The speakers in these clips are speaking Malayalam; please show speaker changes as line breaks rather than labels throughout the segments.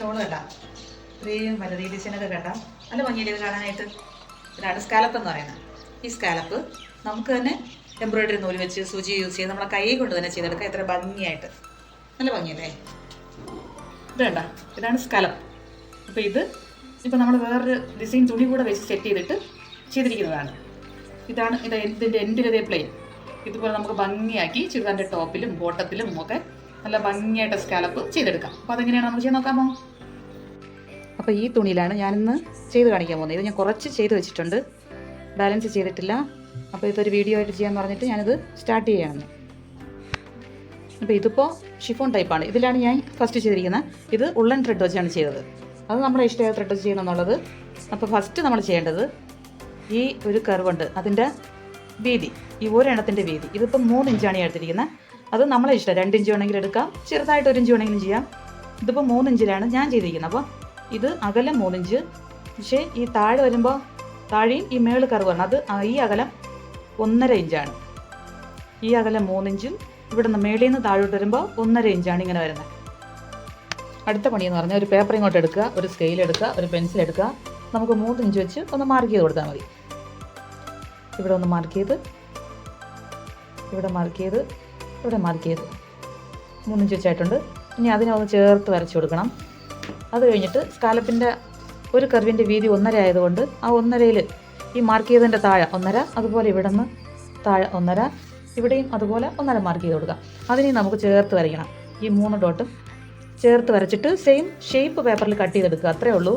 കണ്ട ഇത്രയും വലുത് ഈ ഡിസൈനൊക്കെ കണ്ട നല്ല ഭംഗിയില്ല കാണാനായിട്ട് ഇതാണ് സ്കാലപ്പ് എന്ന് പറയുന്നത്. ഈ സ്കാലപ്പ് നമുക്ക് തന്നെ എംബ്രോയിഡറി നൂൽ വെച്ച് സൂചി യൂസ് ചെയ്ത് നമ്മളെ കൈ കൊണ്ട് തന്നെ ചെയ്തെടുക്കാം. എത്ര ഭംഗിയായിട്ട്. നല്ല ഭംഗിയല്ലേ? ഇത് കണ്ട? ഇതാണ് സ്കാലപ്പ് അപ്പോൾ ഇത് ഇപ്പോൾ നമ്മൾ വേറൊരു ഡിസൈൻ തുണി കൂടെ വെച്ച് സെറ്റ് ചെയ്തിട്ട് ചെയ്തിരിക്കുന്നതാണ്. ഇതാണ് ഇത് ഇതിന്റെ എൻഡിലതേ പ്ലെയിൻ ഇതുപോലെ നമുക്ക് ഭംഗിയാക്കി ചുരിദാറിന്റെ ടോപ്പിലും ബോട്ടത്തിലും ഒക്കെ നല്ല ഭംഗിയായിട്ട് സ്കാലപ്പ് ചെയ്തെടുക്കാം. അപ്പോൾ അതെങ്ങനെയാണ് നമുക്ക് ചെയ്ത് നോക്കാമോ? അപ്പോൾ ഈ തുണിയിലാണ് ഞാനിന്ന് ചെയ്ത് കാണിക്കാൻ പോകുന്നത്. ഇത് ഞാൻ കുറച്ച് ചെയ്ത് വെച്ചിട്ടുണ്ട്. ബാലൻസ് ചെയ്തിട്ടില്ല. അപ്പോൾ ഇതൊരു വീഡിയോ ആയിട്ട് ചെയ്യാൻ പറഞ്ഞിട്ട് ഞാനിത് സ്റ്റാർട്ട് ചെയ്യണമെന്ന് അപ്പോൾ ഇതിപ്പോൾ ഷിഫോൺ ടൈപ്പാണ് ഇതിലാണ് ഞാൻ ഫസ്റ്റ് ചെയ്തിരിക്കുന്നത്. ഇത് ഉള്ളൻ ത്രെഡ് വെച്ചാണ് ചെയ്തത്. അത് നമ്മുടെ ഇഷ്ടമായ ത്രെഡ് വെച്ച് ചെയ്യണം എന്നുള്ളത്. അപ്പോൾ ഫസ്റ്റ് നമ്മൾ ചെയ്യേണ്ടത് ഈ ഒരു കർവുണ്ട് അതിന്റെ വീതി. ഈ ഒരെണ്ണത്തിന്റെ വീതി. ഇതിപ്പോൾ മൂന്ന് ഇഞ്ചാണ് ഞാൻ എടുത്തിരിക്കുന്നത് അത് നമ്മളെ ഇഷ്ടം. രണ്ട് ഇഞ്ച് വേണമെങ്കിൽ എടുക്കാം. ചെറുതായിട്ട് ഒരു ഇഞ്ച് വേണമെങ്കിലും ചെയ്യാം. ഇതിപ്പോൾ മൂന്ന് ഇഞ്ചിലാണ് ഞാൻ ചെയ്തിരിക്കുന്നത്. അപ്പോൾ ഇത് അകലം മൂന്നിഞ്ച് പക്ഷേ ഈ താഴെ വരുമ്പോൾ താഴെയും ഈ മേൾ കർവാണ് അത് ഈ അകലം ഒന്നര ഇഞ്ചാണ്. ഈ അകലം മൂന്നിഞ്ചും ഇവിടെ നിന്ന് മേളിൽ നിന്ന് താഴോട്ട് വരുമ്പോൾ ഒന്നര ഇഞ്ചാണ് ഇങ്ങനെ വരുന്നത്. അടുത്ത പണി എന്ന് പറഞ്ഞാൽ ഒരു പേപ്പർ ഇങ്ങോട്ട് എടുക്കുക ഒരു സ്കെയിൽ എടുക്കുക ഒരു പെൻസിൽ എടുക്കുക. നമുക്ക് മൂന്ന് ഇഞ്ച് വെച്ച് ഒന്ന് മാർക്ക് ചെയ്ത് കൊടുത്താൽ മതി. ഇവിടെ ഒന്ന് മാർക്ക് ചെയ്ത് ഇവിടെ മാർക്ക് ചെയ്ത് ഇവിടെ മാർക്ക് ചെയ്ത്. മൂന്നിഞ്ച് വെച്ചായിട്ടുണ്ട്. ഇനി അതിനെ ഒന്ന് ചേർത്ത് വരച്ചു കൊടുക്കണം. അത് കഴിഞ്ഞിട്ട് സ്കാലപ്പിന്റെ ഒരു കർവിന്റെ വീതി ഒന്നര ആയതുകൊണ്ട് ആ ഒന്നരയിൽ ഈ മാർക്ക് ചെയ്തതിന്റെ താഴെ ഒന്നര അതുപോലെ ഇവിടെ നിന്ന് താഴെ ഒന്നര ഇവിടെയും അതുപോലെ ഒന്നര മാർക്ക് ചെയ്ത് കൊടുക്കുക അതിനെ നമുക്ക് ചേർത്ത് വരയ്ക്കണം. ഈ മൂന്ന് ഡോട്ടും ചേർത്ത് വരച്ചിട്ട് സെയിം ഷേപ്പ് പേപ്പറിൽ കട്ട് ചെയ്തെടുക്കുക. അത്രേ ഉള്ളൂ.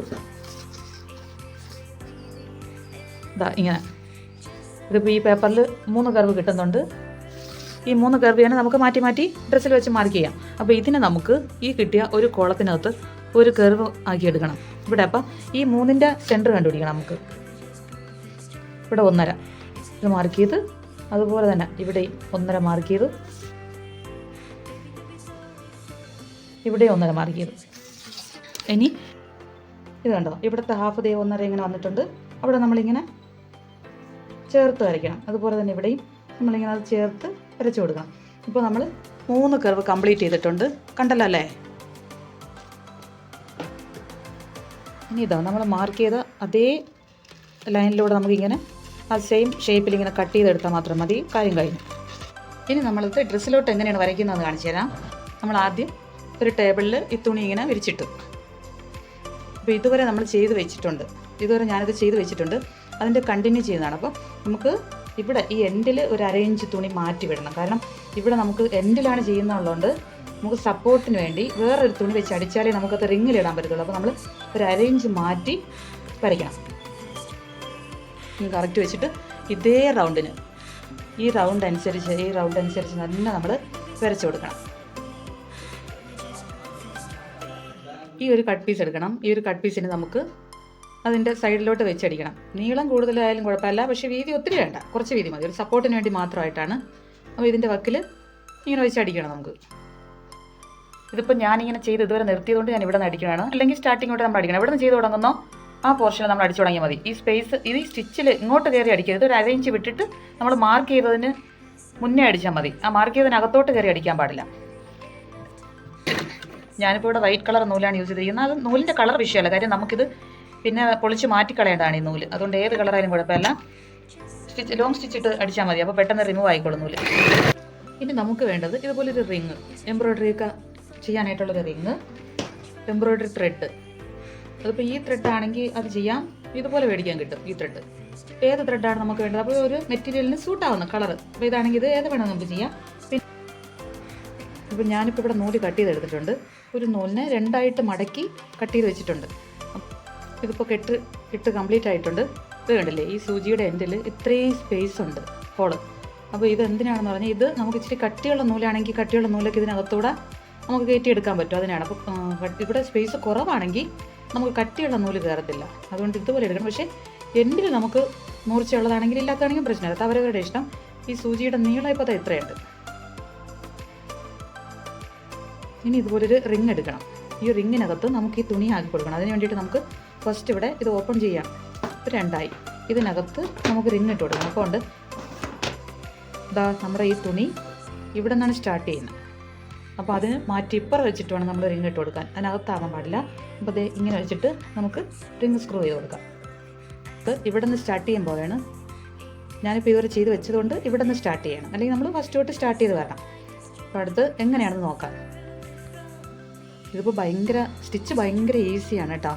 ഇതാ ഇങ്ങനെ. ഇതിപ്പോൾ ഈ പേപ്പറിൽ മൂന്ന് കർവ് കിട്ടുന്നുണ്ട്. ഈ മൂന്ന് കർവ് തന്നെ നമുക്ക് മാറ്റി മാറ്റി ഡ്രസ്സിൽ വെച്ച് മാർക്ക് ചെയ്യാം. അപ്പോൾ ഇതിനെ നമുക്ക് ഈ കിട്ടിയ ഒരു കോളത്തിനകത്ത് ഒരു കർവ് ആക്കിയെടുക്കണം ഇവിടെ അപ്പം ഈ മൂന്നിന്റെ സെന്റർ കണ്ടുപിടിക്കണം നമുക്ക്. ഇവിടെ ഒന്നര. ഇത് മാർക്ക് ചെയ്ത് അതുപോലെ തന്നെ ഇവിടെ ഒന്നര മാർക്ക് ചെയ്ത് ഇവിടെ ഒന്നര മാർക്ക് ചെയ്ത്. ഇനി ഇത് കണ്ടോ? ഇവിടുത്തെ ഹാഫ് ദേ ഒന്നര ഇങ്ങനെ വന്നിട്ടുണ്ട്. അവിടെ നമ്മളിങ്ങനെ ചേർത്ത് വരയ്ക്കണം. അതുപോലെ തന്നെ ഇവിടെയും നമ്മളിങ്ങനെ അത് ചേർത്ത് വരച്ചു കൊടുക്കണം. ഇപ്പോൾ നമ്മൾ മൂന്ന് കർവ് കംപ്ലീറ്റ് ചെയ്തിട്ടുണ്ട്. കണ്ടല്ലോ അല്ലേ? ഇനി ഇതാ നമ്മൾ മാർക്ക് ചെയ്ത അതേ ലൈനിലൂടെ നമുക്കിങ്ങനെ ആ സെയിം ഷേപ്പിൽ ഇങ്ങനെ കട്ട് ചെയ്തെടുത്താൽ മാത്രം മതി. കാര്യം കഴിഞ്ഞു. ഇനി നമ്മളത് ഡ്രസ്സിലോട്ട് എങ്ങനെയാണ് വരയ്ക്കുന്നതെന്ന് കാണിച്ചു തരാം. നമ്മൾ ആദ്യം ഒരു ടേബിളിൽ ഈ തുണി ഇങ്ങനെ വിരിച്ചിട്ടു. അപ്പോൾ ഇതുവരെ നമ്മൾ ചെയ്ത് വെച്ചിട്ടുണ്ട്. ഇതുവരെ ഞാനിത് ചെയ്ത് വെച്ചിട്ടുണ്ട്. അതിന്റെ കണ്ടിന്യൂ ചെയ്യുന്നതാണ്. അപ്പോൾ നമുക്ക് ഇവിടെ ഈ എൻഡിൽ ഒരു അരയിഞ്ച് തുണി മാറ്റി വിടണം. കാരണം ഇവിടെ നമുക്ക് എൻഡിലാണ് ചെയ്യുന്നതുള്ളതുകൊണ്ട് നമുക്ക് സപ്പോർട്ടിന് വേണ്ടി വേറൊരു തുണി വെച്ച് അടിച്ചാലേ നമുക്കത് റിങ്ങിലിടാൻ പറ്റത്തുള്ളൂ. അപ്പോൾ നമ്മൾ ഒരു അര ഇഞ്ച് മാറ്റി വരയ്ക്കണം. കറക്റ്റ് വെച്ചിട്ട് ഇതേ റൗണ്ടിന് ഈ റൗണ്ട് അനുസരിച്ച് ഈ റൗണ്ട് അനുസരിച്ച് തന്നെ നമ്മൾ വരച്ചു കൊടുക്കണം. ഈ ഒരു കട്ട് പീസ് എടുക്കണം. ഈ ഒരു കട്ട് പീസിന് നമുക്ക് അതിന്റെ സൈഡിലോട്ട് വെച്ചടിക്കണം. നീളം കൂടുതലായാലും കുഴപ്പമില്ല. പക്ഷേ വീതി ഒത്തിരി വേണ്ട. കുറച്ച് വീതി മതി. ഒരു സപ്പോർട്ടിന് വേണ്ടി മാത്രമായിട്ടാണ്. അപ്പോൾ ഇതിന്റെ വക്കിൽ ഇങ്ങനെ വെച്ചടിക്കണം നമുക്ക്. ഇതിപ്പോൾ ഞാനിങ്ങനെ ചെയ്ത് ഇതുവരെ നിർത്തിയതുകൊണ്ട് ഞാൻ ഇവിടെ നിന്ന് അടിക്കണതാണ് അല്ലെങ്കിൽ സ്റ്റാർട്ടിങ്ങോട്ട് നമ്മൾ അടിക്കണം. ഇവിടെ നിന്ന് ചെയ്ത് തുടങ്ങുന്നോ? ആ പോർഷനിൽ നമ്മൾ അടിച്ചു തുടങ്ങിയാൽ മതി. ഈ സ്പേസ് ഇത് ഈ സ്റ്റിച്ചിൽ ഇങ്ങോട്ട് കയറി അടിക്കരുത്. ഒരു അരയിഞ്ച് വിട്ടിട്ട് നമ്മൾ മാർക്ക് ചെയ്തതിന് മുന്നേ അടിച്ചാൽ മതി. ആ മാർക്ക് ചെയ്തതിനകത്തോട്ട് കയറി അടിക്കാൻ പാടില്ല. ഞാനിപ്പോൾ ഇവിടെ വൈറ്റ് കളർ നൂലാണ് യൂസ് ചെയ്തിരിക്കുന്നത്. അത് നൂലിന്റെ കളർ വിഷയമല്ല. കാര്യം നമുക്കിത് പിന്നെ പൊളിച്ച് മാറ്റിക്കളയേണ്ടതാണ് ഈ നൂൽ. അതുകൊണ്ട് ഏത് കളറായാലും കുഴപ്പമില്ല. സ്റ്റിച്ച് ലോങ് സ്റ്റിച്ച് ഇട്ട് അടിച്ചാൽ മതി. അപ്പോൾ പെട്ടെന്ന് റിമൂവ് ആയിക്കോളും നൂൽ. ഇനി നമുക്ക് വേണ്ടത് ഇതുപോലൊരു റിങ് എംബ്രോയ്ഡറി ഒക്കെ ചെയ്യാനായിട്ടുള്ളൊരു റിങ് എംബ്രോയ്ഡറി ത്രെഡ് അതിപ്പോൾ ഈ ത്രെഡ് ആണെങ്കിൽ അത് ചെയ്യാം. ഇതുപോലെ മേടിക്കാൻ കിട്ടും ഈ ത്രെഡ് ഏത് ത്രെഡാണ് നമുക്ക് വേണ്ടത്? അപ്പോൾ ഒരു മെറ്റീരിയലിന് സൂട്ടാവുന്ന കളർ അപ്പോൾ ഇതാണെങ്കിൽ ഇത് ഏത് വേണമെങ്കിൽ നമുക്ക് ചെയ്യാം. പിന്നെ ഇപ്പോൾ ഞാനിപ്പോൾ ഇവിടെ നൂൽ കട്ട് ചെയ്തെടുത്തിട്ടുണ്ട് ഒരു നൂലിനെ രണ്ടായിട്ട് മടക്കി കട്ട് ചെയ്ത് വെച്ചിട്ടുണ്ട്. ഇതിപ്പോൾ കെട്ട് കെട്ട് കംപ്ലീറ്റ് ആയിട്ടുണ്ട്. ഇത് കണ്ടില്ലേ? ഈ സൂചിയുടെ എൻഡിൽ ഇത്രയും സ്പേസ് ഉണ്ട് ഹോൾ അപ്പോൾ ഇത് എന്തിനാണെന്ന് പറഞ്ഞാൽ ഇത് നമുക്ക് ഇച്ചിരി കട്ടിയുള്ള നൂലാണെങ്കിൽ കട്ടിയുള്ള നൂലൊക്കെ ഇതിനകത്തൂടെ നമുക്ക് കയറ്റി എടുക്കാൻ പറ്റും അതിനാണ്. അപ്പോൾ ഇവിടെ സ്പേസ് കുറവാണെങ്കിൽ നമുക്ക് കട്ടിയുള്ള നൂൽ കയറത്തില്ല. അതുകൊണ്ട് ഇതുപോലെ എടുക്കണം. പക്ഷേ എൻഡിൽ നമുക്ക് മൂർച്ചയുള്ളതാണെങ്കിൽ ഇല്ലാത്തതാണെങ്കിൽ പ്രശ്നമില്ല. അവരവരുടെ ഇഷ്ടം. ഈ സൂചിയുടെ നീളം ഇപ്പോൾ ഇത്രയുണ്ട്. ഇനി ഇതുപോലൊരു റിങ് എടുക്കണം. ഈ റിങ്ങിനകത്ത് നമുക്ക് ഈ തുണി ആക്കി കൊടുക്കണം. അതിന് വേണ്ടിയിട്ട് നമുക്ക് ഫസ്റ്റ് ഇവിടെ ഇത് ഓപ്പൺ ചെയ്യാം. രണ്ടായി. ഇതിനകത്ത് നമുക്ക് റിങ് ഇട്ട് കൊടുക്കണം. അപ്പോൾ ഉണ്ട്. ഇതാ നമ്മുടെ ഈ തുണി. ഇവിടെ നിന്നാണ് സ്റ്റാർട്ട് ചെയ്യുന്നത്. അപ്പോൾ അതിന് മാറ്റി ഇപ്പുറം വെച്ചിട്ട് വേണം നമ്മൾ റിങ് ഇട്ട് കൊടുക്കാൻ. അതിനകത്താകാൻ പാടില്ല. അപ്പോൾ ദേ ഇങ്ങനെ വെച്ചിട്ട് നമുക്ക് റിങ് സ്ക്രൂ ചെയ്ത് കൊടുക്കാം. ഇത് ഇവിടെ നിന്ന് സ്റ്റാർട്ട് ചെയ്യുമ്പോഴാണ് ഞാനിപ്പോൾ ഇതുവരെ ചെയ്ത് വെച്ചതുകൊണ്ട് ഇവിടെ നിന്ന് സ്റ്റാർട്ട് ചെയ്യണം. അല്ലെങ്കിൽ നമ്മൾ ഫസ്റ്റ് തൊട്ട് സ്റ്റാർട്ട് ചെയ്ത് വരണം. അപ്പോൾ അടുത്ത് എങ്ങനെയാണെന്ന് നോക്കാം. ഇതിപ്പോൾ ഭയങ്കര സ്റ്റിച്ച് ഭയങ്കര ഈസിയാണ് കേട്ടോ.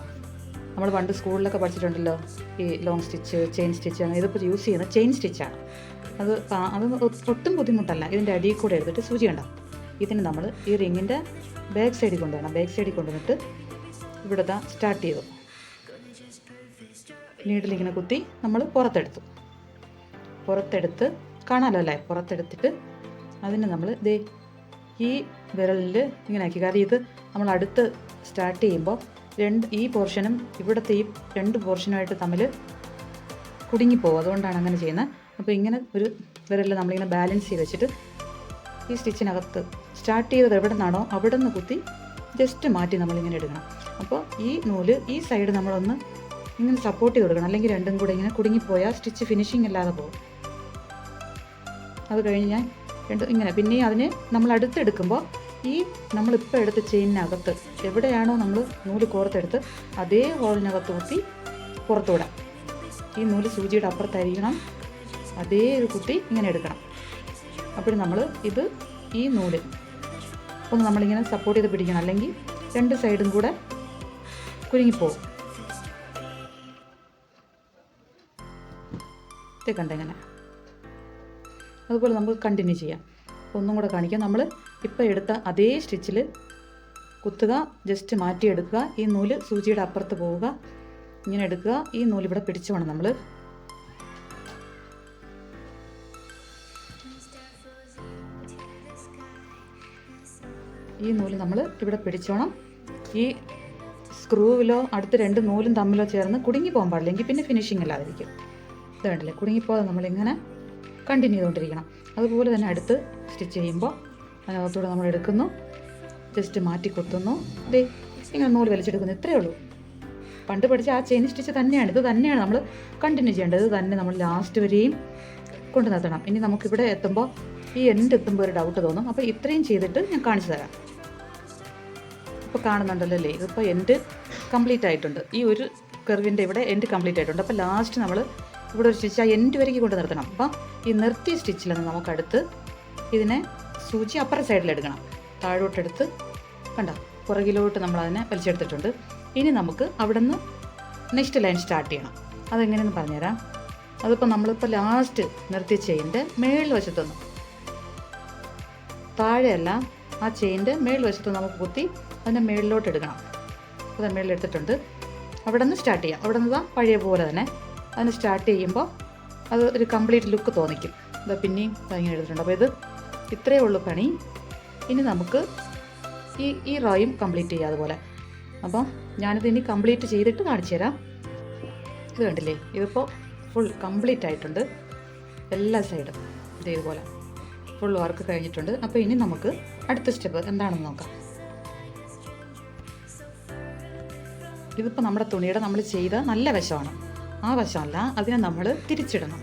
നമ്മൾ പണ്ട് സ്കൂളിലൊക്കെ പഠിച്ചിട്ടുണ്ടല്ലോ ഈ ലോങ് സ്റ്റിച്ച് ചെയിൻ സ്റ്റിച്ച് അങ്ങനെ ഇതിപ്പോൾ യൂസ് ചെയ്യുന്ന ചെയിൻ സ്റ്റിച്ചാണ് അത് അത് ഒട്ടും ബുദ്ധിമുട്ടല്ല. ഇതിന്റെ അടിയിൽ കൂടെ എടുത്തിട്ട് സൂചി ഉണ്ടാവും ഇതിന് നമ്മൾ ഈ റിങ്ങിന്റെ ബാക്ക് സൈഡിൽ കൊണ്ടുവരണം. ബാക്ക് സൈഡിൽ കൊണ്ടുവന്നിട്ട് ഇവിടെ സ്റ്റാർട്ട് ചെയ്തു. നീഡിലിങ്ങനെ കുത്തി നമ്മൾ പുറത്തെടുത്തു. പുറത്തെടുത്ത് കാണാമല്ലോ അല്ലേ? പുറത്തെടുത്തിട്ട് അതിന് നമ്മൾ ദേ ഈ വിരലിൽ ഇങ്ങനെ ആക്കി. കാരണം ഇത് നമ്മൾ അടുത്ത് സ്റ്റാർട്ട് ചെയ്യുമ്പോൾ രണ്ട് ഈ പോർഷനും ഇവിടുത്തെ ഈ രണ്ട് പോർഷനുമായിട്ട് തമ്മിൽ കുടുങ്ങിപ്പോവും. അതുകൊണ്ടാണ് അങ്ങനെ ചെയ്യുന്നത്. അപ്പോൾ ഇങ്ങനെ ഒരു വിരലിൽ നമ്മളിങ്ങനെ ബാലൻസ് ചെയ്ത് വെച്ചിട്ട് ഈ സ്റ്റിച്ചിനകത്ത് സ്റ്റാർട്ട് ചെയ്തത് എവിടെ നിന്നാണോ അവിടെ നിന്ന് കുത്തി ജസ്റ്റ് മാറ്റി നമ്മളിങ്ങനെ എടുക്കണം. അപ്പോൾ ഈ നൂൽ ഈ സൈഡ് നമ്മളൊന്ന് ഇങ്ങനെ സപ്പോർട്ട് ചെയ്ത് കൊടുക്കണം. അല്ലെങ്കിൽ രണ്ടും കൂടെ ഇങ്ങനെ കുടുങ്ങിപ്പോയാൽ സ്റ്റിച്ച് ഫിനിഷിംഗ് ഇല്ലാതെ പോകും. അത് കഴിഞ്ഞ് ഞാൻ രണ്ട് ഇങ്ങനെ. പിന്നെ അതിന് നമ്മൾ അടുത്തെടുക്കുമ്പോൾ ഈ നമ്മളിപ്പോൾ എടുത്ത ചെയിനകത്ത് എവിടെയാണോ നമ്മൾ നൂൽ കോർത്തെടുത്ത് അതേ ഹോളിനകത്ത് കുത്തി പുറത്തുവിടാം ഈ നൂൽ സൂചിയുടെ അപ്പുറത്തായിരിക്കണം. അതേ ഒരു കുത്തി ഇങ്ങനെ എടുക്കണം. അപ്പോൾ നമ്മൾ ഇത് ഈ നൂൽ ഒന്ന് നമ്മളിങ്ങനെ സപ്പോർട്ട് ചെയ്ത് പിടിക്കണം. അല്ലെങ്കിൽ രണ്ട് സൈഡും കൂടെ കുരുങ്ങിപ്പോവും. ഇത് കണ്ടെങ്ങനെ അതുപോലെ നമുക്ക് കണ്ടിന്യൂ ചെയ്യാം. ഒന്നും കൂടെ കാണിക്കാം. നമ്മൾ ഇപ്പോൾ എടുത്ത അതേ സ്റ്റിച്ചിൽ കുത്തുക ജസ്റ്റ് മാറ്റിയെടുക്കുക. ഈ നൂൽ സൂചിയുടെ അപ്പുറത്ത് പോവുക. ഇങ്ങനെ എടുക്കുക. ഈ നൂലിവിടെ പിടിച്ചു വേണം നമ്മൾ ഈ നൂൽ നമ്മൾ ഇവിടെ പിടിച്ചോണം. ഈ സ്ക്രൂവിലോ അടുത്ത രണ്ട് നൂലും തമ്മിലോ ചേർന്ന് കുടുങ്ങി പോകാൻ പാടില്ല. എങ്കിൽ പിന്നെ ഫിനിഷിംഗ് അല്ലാതിരിക്കും. ഇത് കണ്ടില്ലേ? കുടുങ്ങിപ്പോകാതെ നമ്മളിങ്ങനെ കണ്ടിന്യൂ ചെയ്തുകൊണ്ടിരിക്കണം. അതുപോലെ തന്നെ അടുത്ത് സ്റ്റിച്ച് ചെയ്യുമ്പോൾ അതിനകത്തൂടെ നമ്മൾ എടുക്കുന്നു. ജസ്റ്റ് മാറ്റി കൊത്തുന്നു. ദേ ഇങ്ങനെ നൂൽ വലിച്ചെടുക്കുന്നു. ഇത്രയേ ഉള്ളൂ. പണ്ട് പഠിച്ച ആ ചെയിൻ സ്റ്റിച്ച് തന്നെയാണ്. ഇത് തന്നെയാണ് നമ്മൾ കണ്ടിന്യൂ ചെയ്യേണ്ടത്. ഇത് തന്നെ നമ്മൾ ലാസ്റ്റ് വരെയും കൊണ്ടു നിർത്തണം. ഇനി നമുക്കിവിടെ എത്തുമ്പോൾ ഈ എൻഡ് എത്തുമ്പോൾ ഒരു ഡൗട്ട് തോന്നും. അപ്പോൾ ഇത്രയും ചെയ്തിട്ട് ഞാൻ കാണിച്ചു തരാം. ഇപ്പോൾ കാണുന്നുണ്ടല്ലോ അല്ലേ? ഇതിപ്പോൾ എൻഡ് കംപ്ലീറ്റ് ആയിട്ടുണ്ട്. ഈ ഒരു കെർവിന്റെ ഇവിടെ എൻഡ് കംപ്ലീറ്റ് ആയിട്ടുണ്ട്. അപ്പോൾ ലാസ്റ്റ് നമ്മൾ ഇവിടെ ഒരു സ്റ്റിച്ച് ആ എൻഡ് വരയ്ക്ക് കൊണ്ട് നിർത്തണം. അപ്പം ഈ നിർത്തിയ സ്റ്റിച്ചിൽ നിന്ന് നമുക്കടുത്ത് ഇതിനെ സൂചി അപ്പുറ സൈഡിലെടുക്കണം താഴോട്ടെടുത്ത് കണ്ട പുറകിലോട്ട് നമ്മൾ അതിനെ വലിച്ചെടുത്തിട്ടുണ്ട്. ഇനി നമുക്ക് അവിടെ നിന്ന് നെക്സ്റ്റ് ലൈൻ സ്റ്റാർട്ട് ചെയ്യണം. അതെങ്ങനെയെന്ന് പറഞ്ഞുതരാം. അതിപ്പോൾ നമ്മളിപ്പോൾ ലാസ്റ്റ് നിർത്തിയ ചെയിന്റെ മേളിൽ വശത്തുനിന്ന് താഴെയല്ല ആ ചെയിന്റെ മേളിൽ വശത്ത് നമുക്ക് കുത്തി അതിന്റെ മേളിലോട്ട് എടുക്കണം. അത് മേളിലെടുത്തിട്ടുണ്ട്. അവിടെ നിന്ന് സ്റ്റാർട്ട് ചെയ്യാം. അവിടെ നിന്ന് പഴയ പോലെ തന്നെ അതിന് സ്റ്റാർട്ട് ചെയ്യുമ്പോൾ അത് ഒരു കംപ്ലീറ്റ് ലുക്ക് തോന്നിക്കും. ഇതാ പിന്നെയും ഭയങ്കര എടുത്തിട്ടുണ്ട്. അപ്പോൾ ഇത് ഇത്രയേ ഉള്ളൂ പണി. ഇനി നമുക്ക് ഈ ഈ റോയും കംപ്ലീറ്റ് ചെയ്യാം അതുപോലെ. അപ്പം ഞാനിത് ഇനി കംപ്ലീറ്റ് ചെയ്തിട്ട് കാണിച്ചു തരാം. ഇത് കണ്ടില്ലേ? ഇതിപ്പോൾ ഫുൾ കംപ്ലീറ്റ് ആയിട്ടുണ്ട്. എല്ലാ സൈഡും ഇതുപോലെ. ഫുൾ വർക്ക് കഴിഞ്ഞിട്ടുണ്ട്. അപ്പോൾ ഇനി നമുക്ക് അടുത്ത സ്റ്റെപ്പ് എന്താണെന്ന് നോക്കാം. ഇതിപ്പോൾ നമ്മുടെ തുണിയുടെ നമ്മൾ ചെയ്ത നല്ല വശമാണ്. ആ വശമല്ല അതിനെ നമ്മൾ തിരിച്ചിടണം.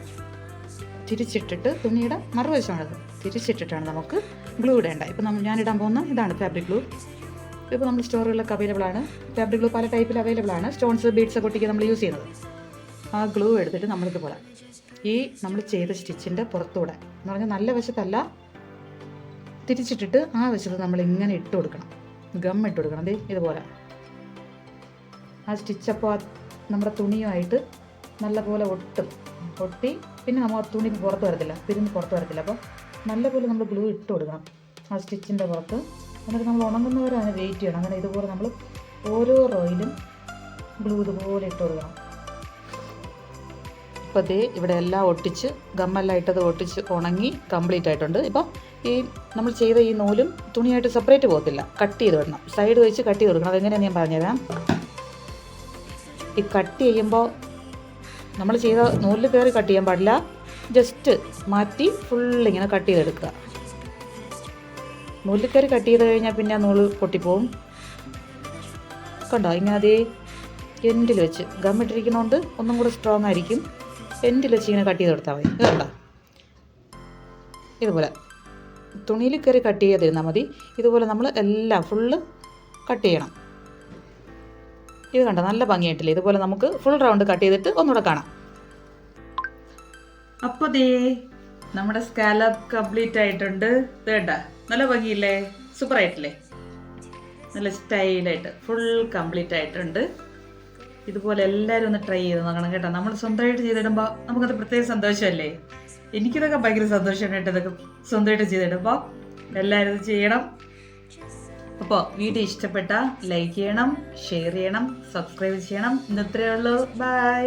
തിരിച്ചിട്ടിട്ട് തുണിയുടെ മറുവശമാണത്. തിരിച്ചിട്ടിട്ടാണ് നമുക്ക് ഗ്ലൂ ഇടേണ്ട ഇപ്പോൾ നമ്മൾ ഞാൻ ഇടാൻ പോകുന്ന ഇതാണ് ഫാബ്രിക് ഗ്ലൂ ഇപ്പോൾ നമ്മൾ സ്റ്റോറുകളിലൊക്കെ അവൈലബിൾ ആണ്. ഫാബ്രിക് ഗ്ലൂ പല ടൈപ്പിൽ അവൈലബിൾ ആണ്. സ്റ്റോൺസ് ബീഡ്സ് ഒക്കെ ഒട്ടിക്കുക നമ്മൾ യൂസ് ചെയ്യുന്നത്. ആ ഗ്ലൂ എടുത്തിട്ട് നമ്മളിതുപോലെ ഈ നമ്മൾ ചെയ്ത സ്റ്റിച്ചിന്റെ പുറത്തൂടെ. എന്ന് പറഞ്ഞാൽ നല്ല വശത്തല്ല തിരിച്ചിട്ടിട്ട് ആ വശത്ത് നമ്മൾ ഇങ്ങനെ ഇട്ട് കൊടുക്കണം. ഗം ഇട്ട് കൊടുക്കണം. ദേ ഇതുപോലെ. ആ സ്റ്റിച്ചപ്പോൾ നമ്മുടെ തുണിയുമായിട്ട് നല്ലപോലെ ഒട്ടും. ഒട്ടി പിന്നെ നമ്മൾ തുണി പുറത്ത് വരത്തില്ല. തിരിഞ്ഞ് പുറത്ത് വരത്തില്ല. അപ്പോൾ നല്ലപോലെ നമ്മൾ ഗ്ലൂ ഇട്ട് കൊടുക്കണം ആ സ്റ്റിച്ചിന്റെ പുറത്ത്. എന്നിട്ട് നമ്മൾ ഉണങ്ങുന്നവരാണ് വെയിറ്റ് ചെയ്യണം. അങ്ങനെ ഇതുപോലെ നമ്മൾ ഓരോ റോയിലും ഗ്ലൂ ഇതുപോലെ ഇട്ട് കൊടുക്കണം. ഇപ്പോൾ ദേ ഇവിടെ എല്ലാം ഒട്ടിച്ച് ഗമ്മെല്ലാം ഒട്ടിച്ച് ഉണങ്ങി കംപ്ലീറ്റ് ആയിട്ടുണ്ട്. ഇപ്പോൾ ഈ നമ്മൾ ചെയ്ത ഈ നൂലും തുണിയായിട്ട് സെപ്പറേറ്റ് പോകത്തില്ല. കട്ട് ചെയ്ത് വിടണം സൈഡ് വെച്ച് കട്ട് ചെയ്ത് കൊടുക്കണം. അതെങ്ങനെയാണെന്ന് ഞാൻ പറഞ്ഞുതരാം. ഈ കട്ട് ചെയ്യുമ്പോൾ നമ്മൾ ചെയ്ത നൂലിൽ കയറി കട്ട് ചെയ്യാൻ പാടില്ല. ജസ്റ്റ് മാറ്റി ഫുൾ ഇങ്ങനെ കട്ട് ചെയ്തെടുക്കുക. നൂലിൽ കയറി കട്ട് ചെയ്ത് കഴിഞ്ഞാൽ പിന്നെ നൂൽ പൊട്ടിപ്പോവും. കണ്ടോ? ഇങ്ങനെ അതേ എൻഡിൽ വെച്ച്. ഗം ഇട്ടിരിക്കുന്നതുകൊണ്ട് ഒന്നും കൂടെ സ്ട്രോങ് ആയിരിക്കും. എൻഡിൽ വെച്ച് ഇങ്ങനെ കട്ട് ചെയ്ത് കൊടുത്താൽ മതി. കേട്ടോ ഇതുപോലെ. തുണിയിൽ കയറി കട്ട് ചെയ്യാതിരുന്നാൽ മതി. ഇതുപോലെ നമ്മൾ എല്ലാം ഫുള്ള് കട്ട് ചെയ്യണം. ഇത് കണ്ടോ? നല്ല ഭംഗിയായിട്ടില്ലേ? ഇതുപോലെ നമുക്ക് ഫുൾ റൗണ്ട് കട്ട് ചെയ്തിട്ട് ഒന്നുകൂടെ കാണാം. അപ്പോൾ ദേ നമ്മുടെ സ്കാലപ്പ് കംപ്ലീറ്റ് ആയിട്ടുണ്ട്. വേണ്ട നല്ല ഭംഗിയില്ലേ? സൂപ്പർ ആയിട്ടില്ലേ? നല്ല സ്റ്റൈലായിട്ട് ഫുൾ കംപ്ലീറ്റ് ആയിട്ടുണ്ട്. ഇതുപോലെ എല്ലാവരും ഒന്ന് ട്രൈ ചെയ്ത് നോക്കണം കേട്ടോ. നമ്മൾ സ്വന്തമായിട്ട് ചെയ്തിടുമ്പോൾ നമുക്കത് പ്രത്യേക സന്തോഷമല്ലേ? എനിക്കിതൊക്കെ ഭയങ്കര സന്തോഷമാണ് കേട്ടോ ഇതൊക്കെ സ്വന്തമായിട്ട് ചെയ്തിടുമ്പോൾ എല്ലാവരും ഇത് ചെയ്യണം. അപ്പോൾ വീഡിയോ ഇഷ്ടപ്പെട്ട ലൈക്ക് ചെയ്യണം ഷെയർ ചെയ്യണം സബ്സ്ക്രൈബ് ചെയ്യണം. ഇന്നത്രയേ ഉള്ളൂ. ബൈ